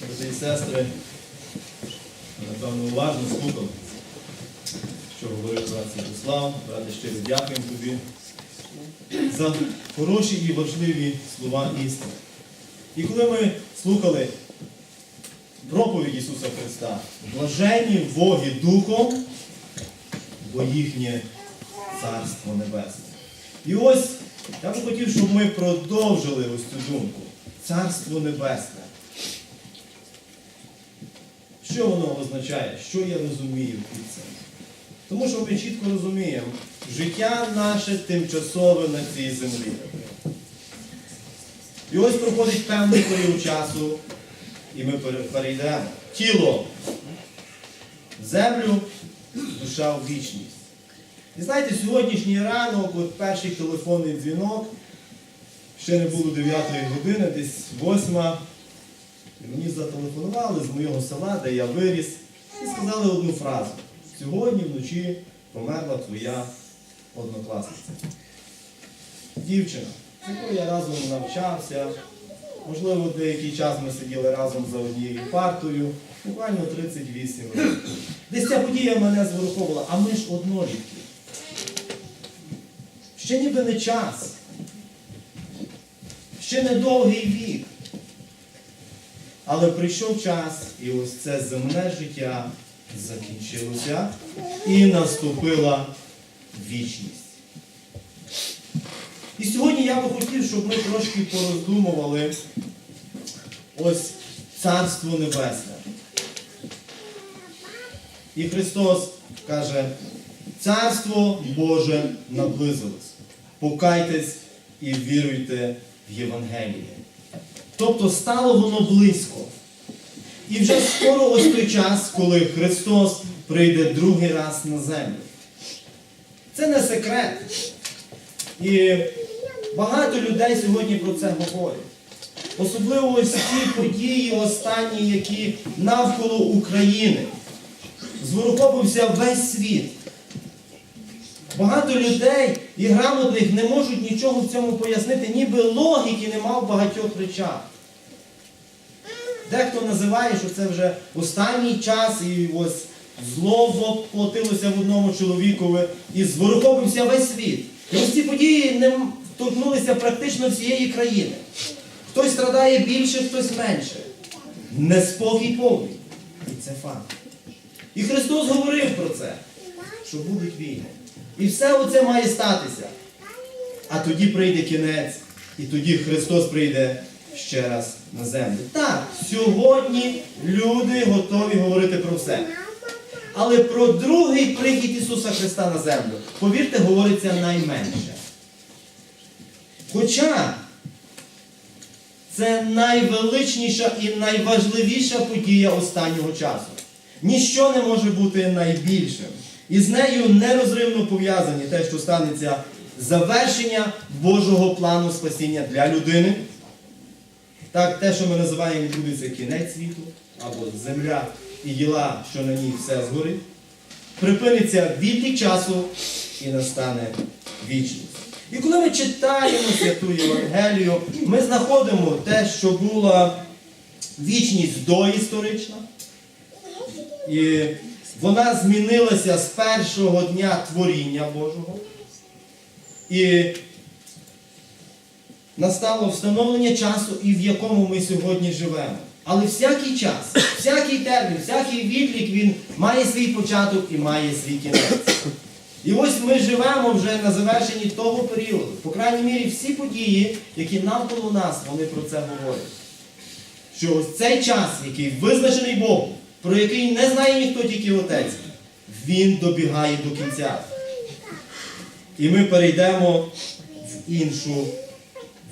Брати і сестри, напевно, уважно слухали, що говорив брат Святослав. Брате, щиро дякуємо тобі за хороші і важливі слова істини. І коли ми слухали проповідь Ісуса Христа, блажені Боги Духом, бо їхнє Царство Небесне. І ось я би хотів, щоб ми продовжили ось цю думку. Царство Небесне. Що воно означає? Що я розумію під цим? Тому що ми чітко розуміємо, життя наше тимчасове на цій землі. І ось проходить певний період часу, і ми перейдемо. Тіло землю, душа в вічність. І знаєте, сьогоднішній ранок, от перший телефонний дзвінок, ще не було 9 години, десь 8. І мені зателефонували з моєго села, де я виріс, і сказали одну фразу. Сьогодні вночі померла твоя однокласниця. Дівчина, з якою я разом навчався. Можливо, деякий час ми сиділи разом за однією партою, буквально 38 років. Десь ця подія мене зворуховувала, а ми ж однолітки. Ще ніби не час. Ще не довгий вік. Але прийшов час, і ось це земне життя закінчилося і наступила вічність. І сьогодні я би хотів, щоб ми трошки пороздумували ось Царство Небесне. І Христос каже, Царство Боже наблизилось. Покайтесь і віруйте в Євангеліє. Тобто стало воно близько. І вже скоро ось той час, коли Христос прийде другий раз на землю. Це не секрет. І багато людей сьогодні про це говорять. Особливо ось ті події останні, які навколо України. Зворухопився весь світ. Багато людей і грамотних не можуть нічого в цьому пояснити, ніби логіки нема в багатьох речах. Дехто називає, що це вже останній час, і ось зло воплотилося в одному чоловікові, і зворухопився весь світ. І ось ці події не торкнулися практично всієї країни. Хтось страдає більше, хтось менше. Неспокій повний. І це факт. І Христос говорив про це, що будуть війни. І все оце має статися. А тоді прийде кінець, і тоді Христос прийде ще раз на землю. Так, сьогодні люди готові говорити про все. Але про другий прихід Ісуса Христа на землю, повірте, говориться найменше. Хоча це найвеличніша і найважливіша подія останнього часу. Ніщо не може бути найбільшим. І з нею нерозривно пов'язані те, що станеться завершення Божого плану спасіння для людини. Так, те, що ми називаємо відбудеться кінець світу, або земля і діла, що на ній все згорить. Припиниться відлік часу і настане вічність. І коли ми читаємо святу Євангелію, ми знаходимо те, що була вічність доісторична. І вона змінилася з першого дня творіння Божого. І настало встановлення часу, і в якому ми сьогодні живемо. Але всякий час, всякий термін, всякий відлік, він має свій початок і має свій кінець. І ось ми живемо вже на завершенні того періоду. По крайній мірі, всі події, які навколо нас, вони про це говорять. Що ось цей час, який визначений Богом, про який не знає ніхто тільки Отець, він добігає до кінця. І ми перейдемо в іншу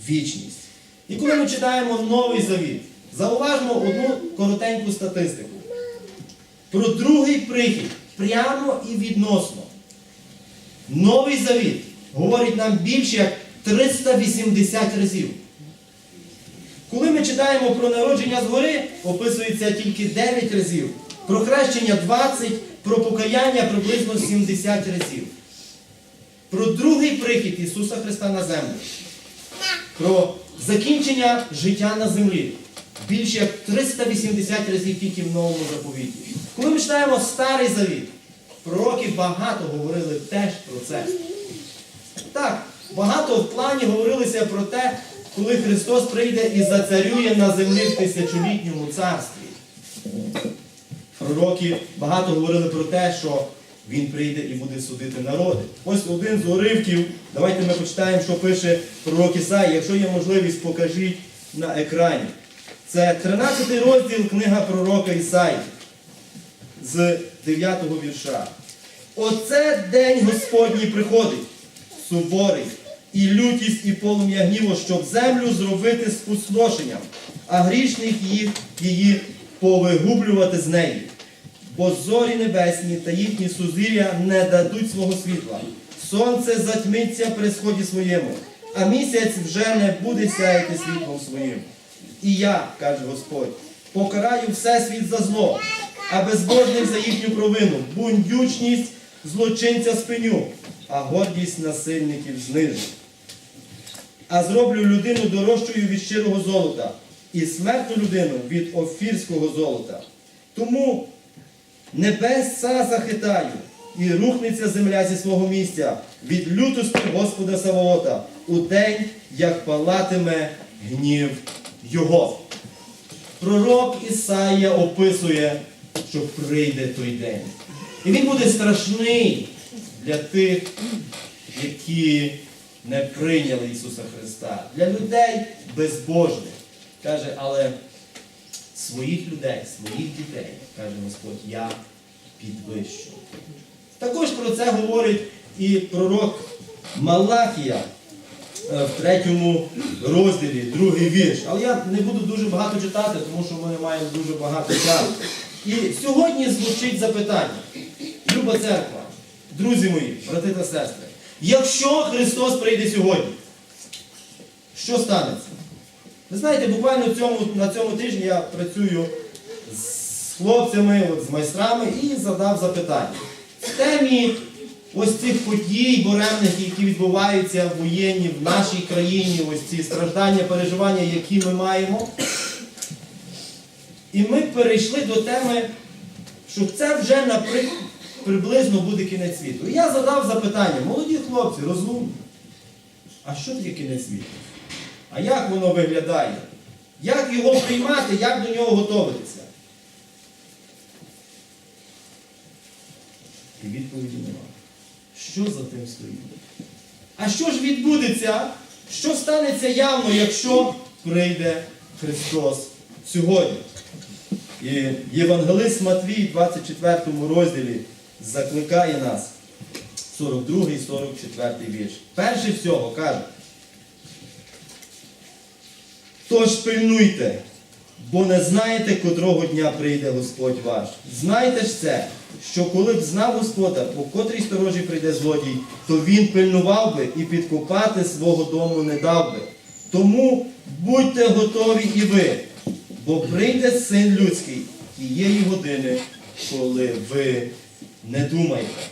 вічність. І коли ми читаємо Новий Завіт, зауважмо одну коротеньку статистику. Про другий прихід прямо і відносно. Новий Завіт говорить нам більше як 380 разів. Коли ми читаємо про народження згори, описується тільки 9 разів. Про хрещення 20, про покаяння приблизно 70 разів. Про другий прихід Ісуса Христа на землю. Про закінчення життя на землі більше як 380 разів тільки в новому заповіті. Коли ми читаємо Старий Завіт, пророки багато говорили теж про це. Так, багато в плані говорилося про те, коли Христос прийде і зацарює на землі в тисячолітньому царстві. Пророки багато говорили про те, що він прийде і буде судити народи. Ось один з уривків. Давайте ми почитаємо, що пише пророк Ісаї. Якщо є можливість, покажіть на екрані. Це 13 розділ книга пророка Ісаї з 9 вірша. Оце день Господній приходить, суворий, і лютість, і полум'я гніву, щоб землю зробити спустошенням, а грішних їх її повигублювати з неї. Бо зорі небесні та їхні сузір'я не дадуть свого світла. Сонце затьмиться при сході своєму, а місяць вже не буде сяяти світлом своїм. І я, каже Господь, покараю всесвіт за зло, а безбожних за їхню провину, бундючність злочинця спиню, а гордість насильників знижу. А зроблю людину дорожчою від щирого золота, і смертну людину від офірського золота. Тому небеса захитаю, і рухнеться земля зі свого місця від лютості Господа Савоота у день, як палатиме гнів його. Пророк Ісаїя описує, що прийде той день. І він буде страшний для тих, які не прийняли Ісуса Христа, для людей безбожних. Каже, але своїх людей, своїх дітей, каже Господь, я підвищу. Також про це говорить і пророк Малахія е, в третьому розділі, другий вірш. Але я не буду дуже багато читати, тому що ми маємо дуже багато часу. І сьогодні звучить запитання. Люба церква, друзі мої, брати та сестри, якщо Христос прийде сьогодні, що станеться? Ви знаєте, буквально цьому, на цьому тижні я працюю з хлопцями, от, з майстрами і задав запитання. В темі ось цих подій буремних, які відбуваються в воєнні в нашій країні, ось ці страждання, переживання, які ми маємо. І ми перейшли до теми, що це вже напри- приблизно буде кінець світу. І я задав запитання, молоді хлопці, розумні, а що таке кінець світу? А як воно виглядає? Як його приймати, як до нього готуватися? І відповіді немає. Що за тим стоїть? А що ж відбудеться? Що станеться явно, якщо прийде Христос сьогодні? І Євангелист Матвій в 24 розділі закликає нас, 42 і 44 вірш. Перше всього каже, Тож пильнуйте, бо не знаєте, котрого дня прийде Господь ваш. Знайте ж це, що коли б знав Господа, по котрій сторожі прийде злодій, то він пильнував би і підкопати свого дому не дав би. Тому будьте готові і ви, бо прийде син людський тієї години, коли ви не думаєте.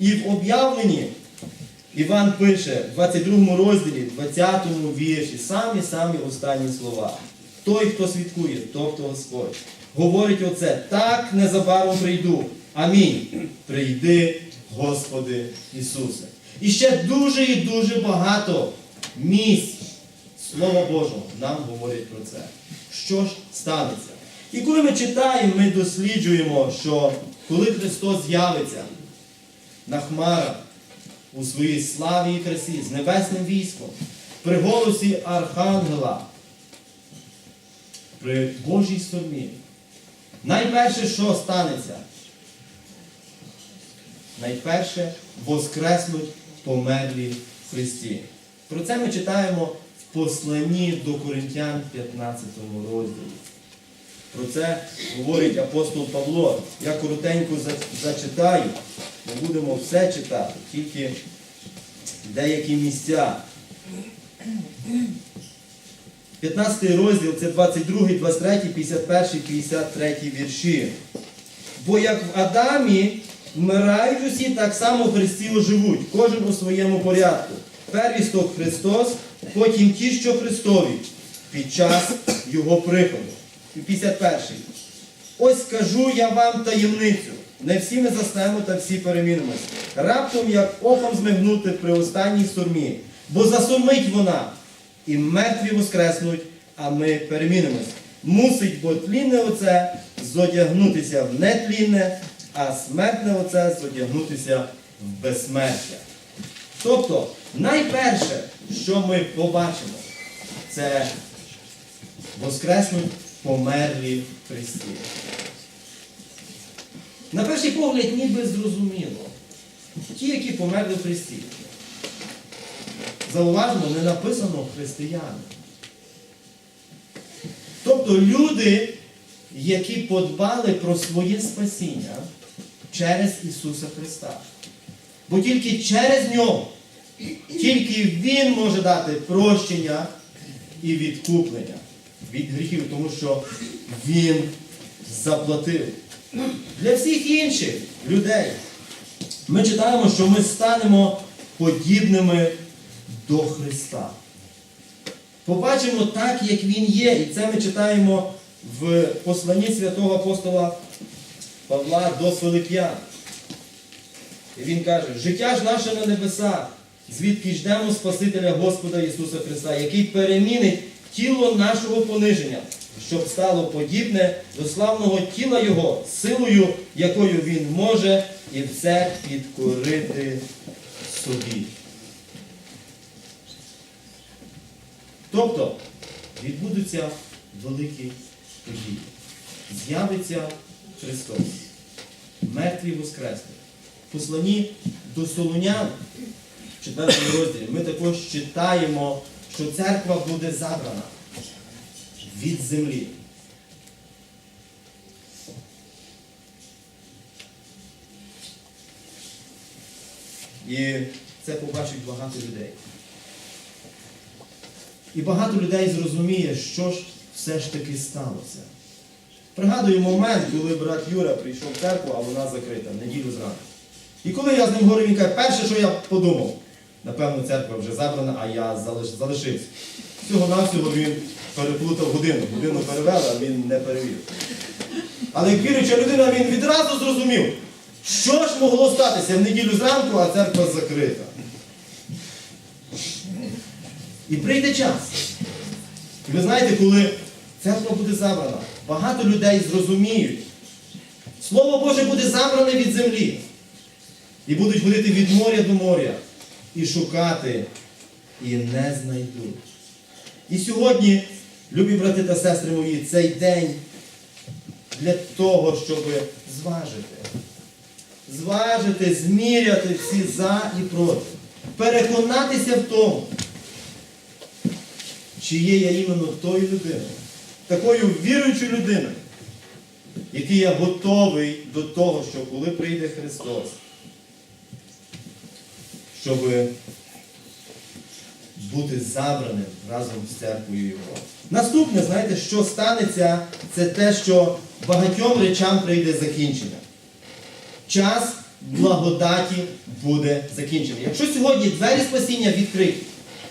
І в об'явленні Іван пише в 22 розділі, 20 вірші, самі-самі останні слова. Той, хто свідкує, тобто Господь, говорить оце, так незабаром прийду. Амінь. Прийди, Господи Ісусе. І ще дуже і дуже багато місць Слова Божого нам говорить про це. Що ж станеться? І коли ми читаємо, ми досліджуємо, що коли Христос з'явиться на хмарах, у своїй славі і красі з небесним військом, при голосі Архангела, при Божій стормі. Найперше, що станеться? Найперше воскреснуть померлі в Христі. Про це ми читаємо в посланні до Коринтян 15 розділі. Про це говорить апостол Павло. Я коротенько зачитаю, не будемо все читати, тільки деякі місця. 15 розділ це 22, 23, 51, 53 вірші. Бо як в Адамі вмирають усі, так само в Христі оживуть, кожен у своєму порядку. Первісток Христос, потім ті, що Христові, під час Його приходу. 51. Ось скажу я вам таємницю. Не всі ми заснемо та всі перемінимось. Раптом, як оком змигнути при останній сурмі. Бо засурмить вона, і мертві воскреснуть, а ми перемінимось. Мусить бо тлінне оце зодягнутися в нетлінне, а смертне оце зодягнутися в безсмертя. Тобто, найперше, що ми побачимо, це воскреснуть померлі в Христі. На перший погляд, ніби зрозуміло. Ті, які померли в Христі. Зауважимо, не написано християни. Тобто люди, які подбали про своє спасіння через Ісуса Христа. Бо тільки через Нього, тільки Він може дати прощення і відкуплення від гріхів, тому що Він заплатив. Для всіх інших людей ми читаємо, що ми станемо подібними до Христа. Побачимо так, як Він є, і це ми читаємо в посланні святого апостола Павла до Филип'ян. І він каже, життя ж наше на небесах, звідки ждемо Спасителя Господа Ісуса Христа, який перемінить тіло нашого пониження, щоб стало подібне до славного тіла Його, силою, якою Він може і все підкорити собі. Тобто відбудуться великі події. З'явиться Христос. Мертві воскреснуть. В посланні до Солунян, в 4 розділі, ми також читаємо, що церква буде забрана від землі. І це побачить багато людей. І багато людей зрозуміє, що ж все ж таки сталося. Пригадую момент, коли брат Юра прийшов в церкву, а вона закрита, неділю зранку. І коли я з ним говорив, він каже, перше, що я подумав, напевно, церква вже забрана, а я залиш- залишився. Всього-навсього він переплутав годину. Годину перевели, а він не перевів. Але як віруюча людина, він відразу зрозумів, що ж могло статися в неділю зранку, а церква закрита. І прийде час. І ви знаєте, коли церква буде забрана, багато людей зрозуміють. Слово Боже буде забране від землі. І будуть ходити від моря до моря і шукати, і не знайдуть. І сьогодні, любі брати та сестри мої, цей день для того, щоб зважити. Зважити, зміряти всі за і проти. Переконатися в тому, чи є я іменно тою людиною, такою віруючою людиною, який я готовий до того, що коли прийде Христос, щоб бути забраним разом з церквою Його. Наступне, знаєте, що станеться, це те, що багатьом речам прийде закінчення. Час благодаті буде закінчений. Якщо сьогодні двері спасіння відкриті,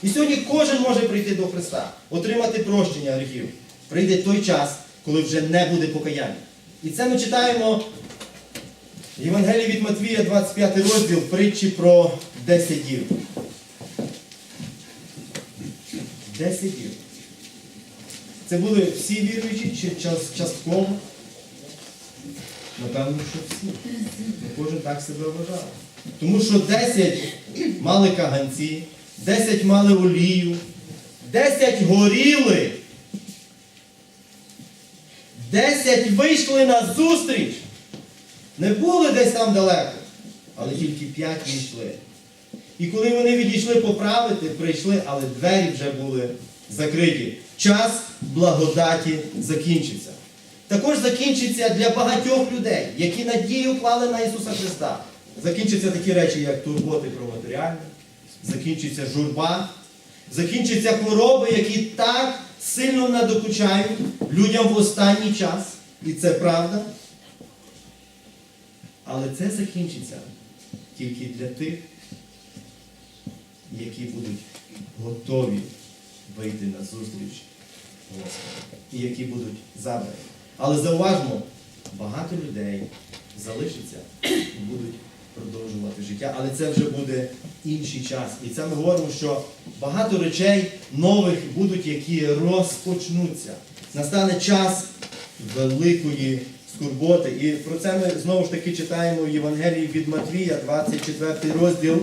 і сьогодні кожен може прийти до Христа, отримати прощення гріхів, прийде той час, коли вже не буде покаяння. І це ми читаємо в Євангелії від Матвія, 25 розділ, притчі про 10 дів. 10 дів. Це були всі віруючі чи час- частково? Напевно, що всі. Не кожен так себе вважав. Тому що 10 мали каганці, 10 мали олію, 10 горіли, 10 вийшли на зустріч. Не були десь там далеко, але тільки 5 війшли. І коли вони відійшли поправити, прийшли, але двері вже були закриті. Час благодаті закінчиться. Також закінчиться для багатьох людей, які надію клали на Ісуса Христа. Закінчаться такі речі, як турботи про матеріальне, закінчиться журба, закінчаться хвороби, які так сильно надокучають людям в останній час. І це правда. Але це закінчиться тільки для тих, які будуть готові вийти на зустріч Господа, і які будуть забрані. Але зауважмо, багато людей залишиться і будуть продовжувати життя, але це вже буде інший час. І це ми говоримо, що багато речей нових будуть, які розпочнуться. Настане час великої скорботи. І про це ми знову ж таки читаємо в Євангелії від Матвія, 24 розділ,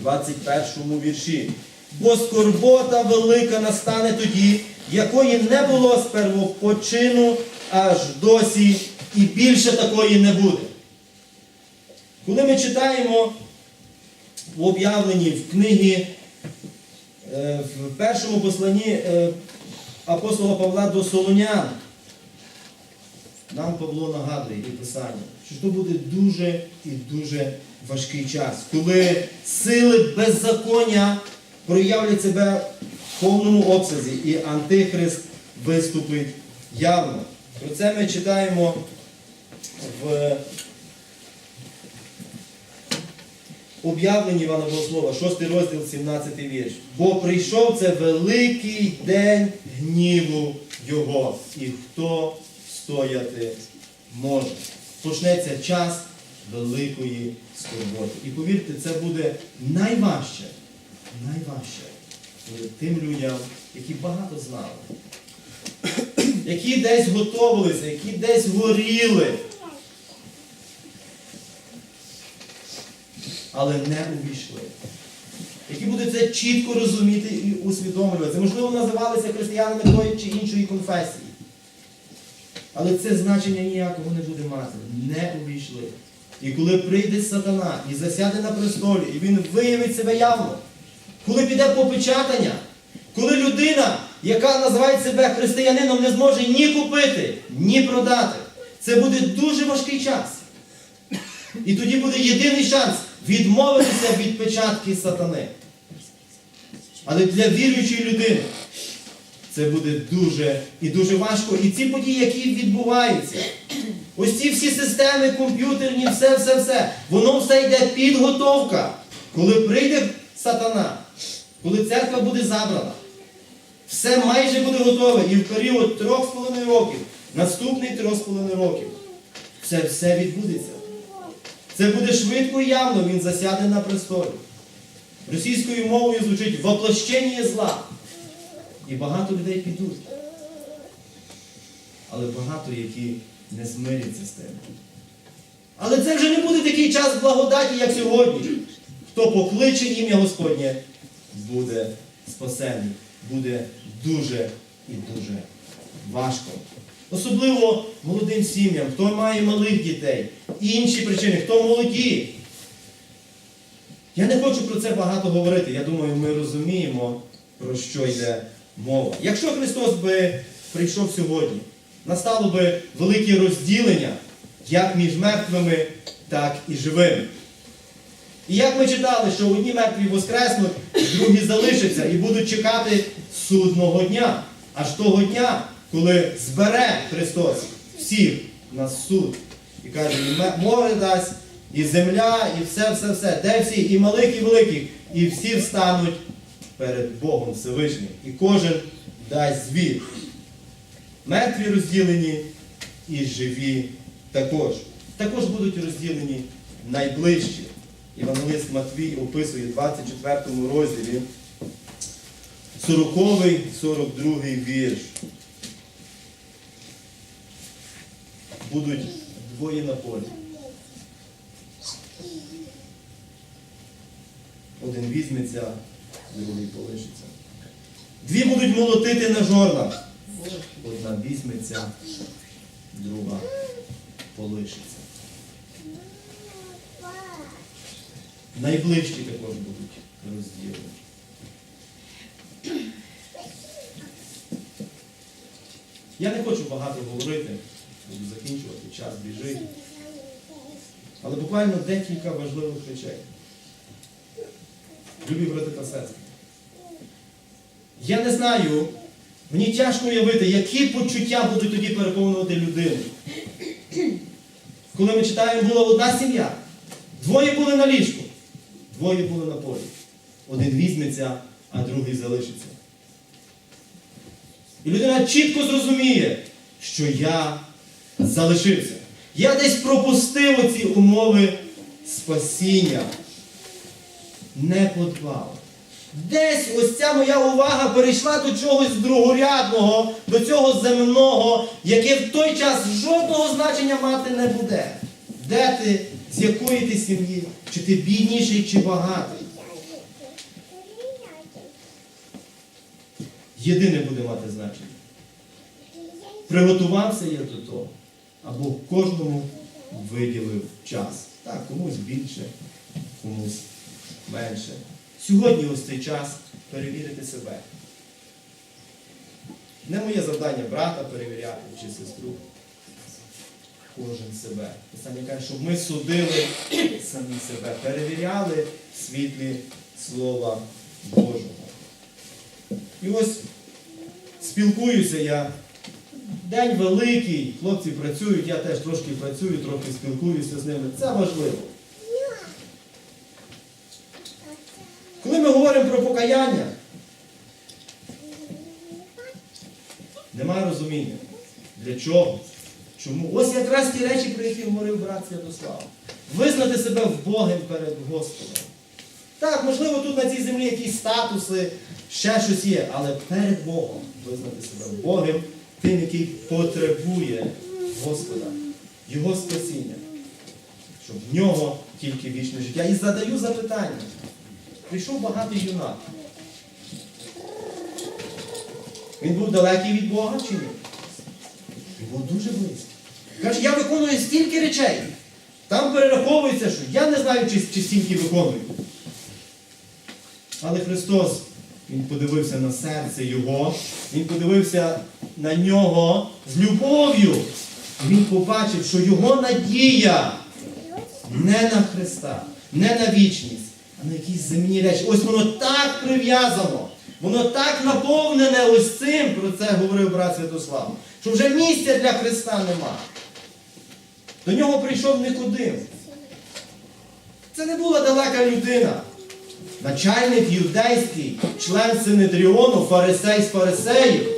21 вірші. Бо скорбота велика настане тоді, якої не було з первопочину аж досі, і більше такої не буде. Коли ми читаємо в об'явленні в книгі, е, в першому посланні е, апостола Павла до Солонян, нам Павло нагадує і Писання, що це буде дуже і дуже важкий час, коли сили беззаконня проявлять себе в повному обсязі, і Антихрист виступить явно. Про це ми читаємо в об'явленні Івана Богослова, 6 розділ, 17 вірш. Бо прийшов це великий день гніву Його, і хто стояти може. Почнеться час великої скорботи. І повірте, це буде найважче, найважче тим людям, які багато знали, які десь готовилися, які десь горіли. але не увійшли. Які будуть це чітко розуміти і усвідомлювати. Можливо, називалися християнами тої чи іншої конфесії. Але це значення ніякого не буде мати. Не увійшли. І коли прийде сатана і засяде на престолі, і він виявить себе явно, коли піде попечатання, коли людина, яка називає себе християнином, не зможе ні купити, ні продати, це буде дуже важкий час. І тоді буде єдиний шанс відмовитися від печатки сатани. Але для віруючої людини це буде дуже і дуже важко. І ці події, які відбуваються, ось ці всі системи, комп'ютерні, все, все, все, воно все йде підготовка. Коли прийде сатана, коли церква буде забрана, все майже буде готове. І в період трьох з половиною років, наступний трьох з половиною років, це все відбудеться. Це буде швидко і явно, він засяде на престолі. Російською мовою звучить воплощення зла. І багато людей підуть. Але багато, які не змиряться з тим. Але це вже не буде такий час благодаті, як сьогодні. Хто покличе ім'я Господнє, буде спасений. Буде дуже і дуже важко. Особливо молодим сім'ям, хто має малих дітей, і інші причини, хто молоді. Я не хочу про це багато говорити. Я думаю, ми розуміємо, про що йде мова. Якщо Христос би прийшов сьогодні, настало би велике розділення як між мертвими, так і живими. І як ми читали, що одні мертві воскреснуть, другі залишаться і будуть чекати судного дня. Аж того дня, коли збере Христос всіх на суд і каже, і море дасть, і земля, і все, все, все. Де всі, і малих, і великих, і всі встануть перед Богом Всевишнім. І кожен дасть звіт. Мертві розділені і живі також. Також будуть розділені найближчі. Івангелист Матвій описує в 24 розділі 40 42 вірш. Будуть двоє на полі. Один візьметься, другий полишиться. Дві будуть молотити на жорнах. Одна візьметься, друга полишиться. Найближчі також будуть розділені. Я не хочу багато говорити, буду закінчувати, час біжить. Але буквально декілька важливих речей. Любі брати та сестри. Я не знаю, мені тяжко уявити, які почуття будуть тоді переповнювати людину. Коли ми читаємо, була одна сім'я, двоє були на ліжку, двоє були на полі. Один візьметься, а другий залишиться. І людина чітко зрозуміє, що я залишився. Я десь пропустив оці умови спасіння. Не подбав. Десь ось ця моя увага перейшла до чогось другорядного, до цього земного, яке в той час жодного значення мати не буде. Де ти, з якої ти сім'ї, чи ти бідніший, чи багатий. Єдине буде мати значення. Приготувався я до того, або кожному виділив час. Так, комусь більше, комусь менше. Сьогодні ось цей час перевірити себе. Не моє завдання брата перевіряти чи сестру. Кожен себе. Писання каже, щоб ми судили самі себе, перевіряли світлі Слова Божого. І ось спілкуюся я. День великий, хлопці працюють, я теж трошки працюю, трохи спілкуюся з ними. Це важливо. Коли ми говоримо про покаяння, немає розуміння. Для чого? Чому? Ось якраз ті речі, про які говорив брат Святослав. Визнати себе вбогим перед Господом. Так, можливо, тут на цій землі якісь статуси, ще щось є, але перед Богом визнати себе вбогим, тим, який потребує Господа, Його спасіння, щоб в нього тільки вічне життя. І задаю запитання. Прийшов багатий юнак. Він був далекий від Бога чи ні? Він був дуже близький. Каже, я виконую стільки речей. Там перераховується, що я не знаю, чи, чи стільки виконую. Але Христос, Він подивився на серце Його, Він подивився на нього з любов'ю. Він побачив, що його надія не на Христа, не на вічність, а на якісь земні речі. Ось воно так прив'язано, воно так наповнене ось цим, про це говорив брат Святослав, що вже місця для Христа нема. До нього прийшов Никодим. Це не була далека людина. Начальник юдейський, член Синедріону, фарисей з фарисеїв,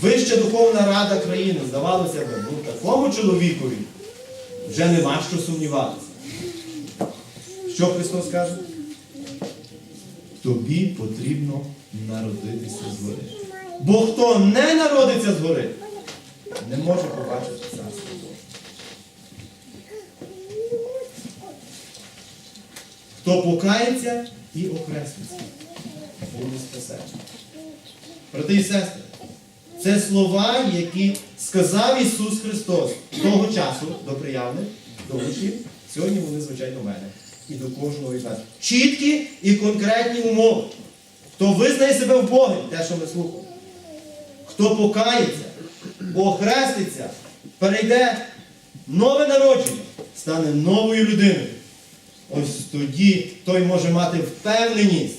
вища духовна рада країни, здавалося б, ну такому чоловікові вже нема що сумніватися. Що Христос каже? Тобі потрібно народитися згори. Бо хто не народиться згори, не може побачити царство Боже. Хто покається і окреслиться, буде спасений. Брати і сестри, це слова, які сказав Ісус Христос того часу до приявних, до учнів. Сьогодні вони, звичайно, в мене. І до кожного із нас. Чіткі і конкретні умови. Хто визнає себе в Богі, те, що ми слухаємо. Хто покається, охреститься, перейде нове народження, стане новою людиною. Ось тоді той може мати впевненість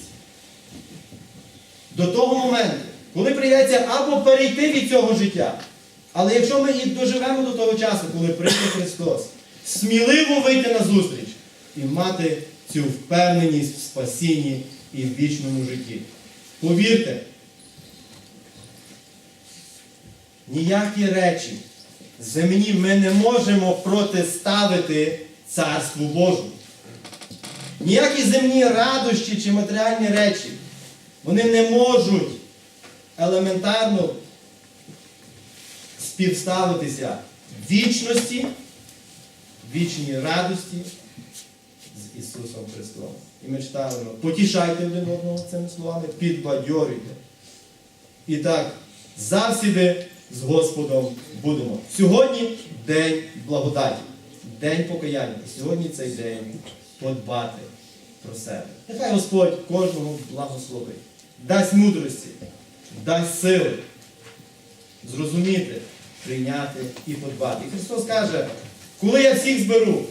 до того моменту, коли прийдеться або перейти від цього життя. Але якщо ми і доживемо до того часу, коли прийде Христос, сміливо вийти на зустріч і мати цю впевненість в спасінні і в вічному житті. Повірте, ніякі речі земні ми не можемо протиставити Царству Божому. Ніякі земні радощі чи матеріальні речі, вони не можуть елементарно співставитися вічності, вічній радості Ісусом Христом. І ми читаємо, потішайте один одного цими словами, підбадьорюйте. І так, завсіди з Господом будемо. Сьогодні день благодаті, день покаяння. І сьогодні цей день подбати про себе. Нехай Господь кожного благословить, дасть мудрості, дасть сили зрозуміти, прийняти і подбати. І Христос каже, коли я всіх зберу,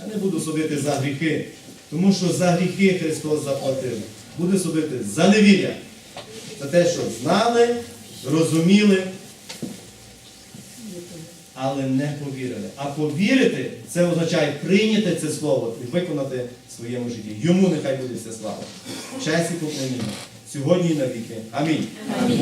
я не буду судити за гріхи, тому що за гріхи Христос заплатив. Буде судити за невір'я, за те, що знали, розуміли, але не повірили. А повірити це означає прийняти це слово і виконати в своєму житті. Йому нехай буде вся слава. Честь і поклоніння. Сьогодні і навіки. Амінь. Амінь.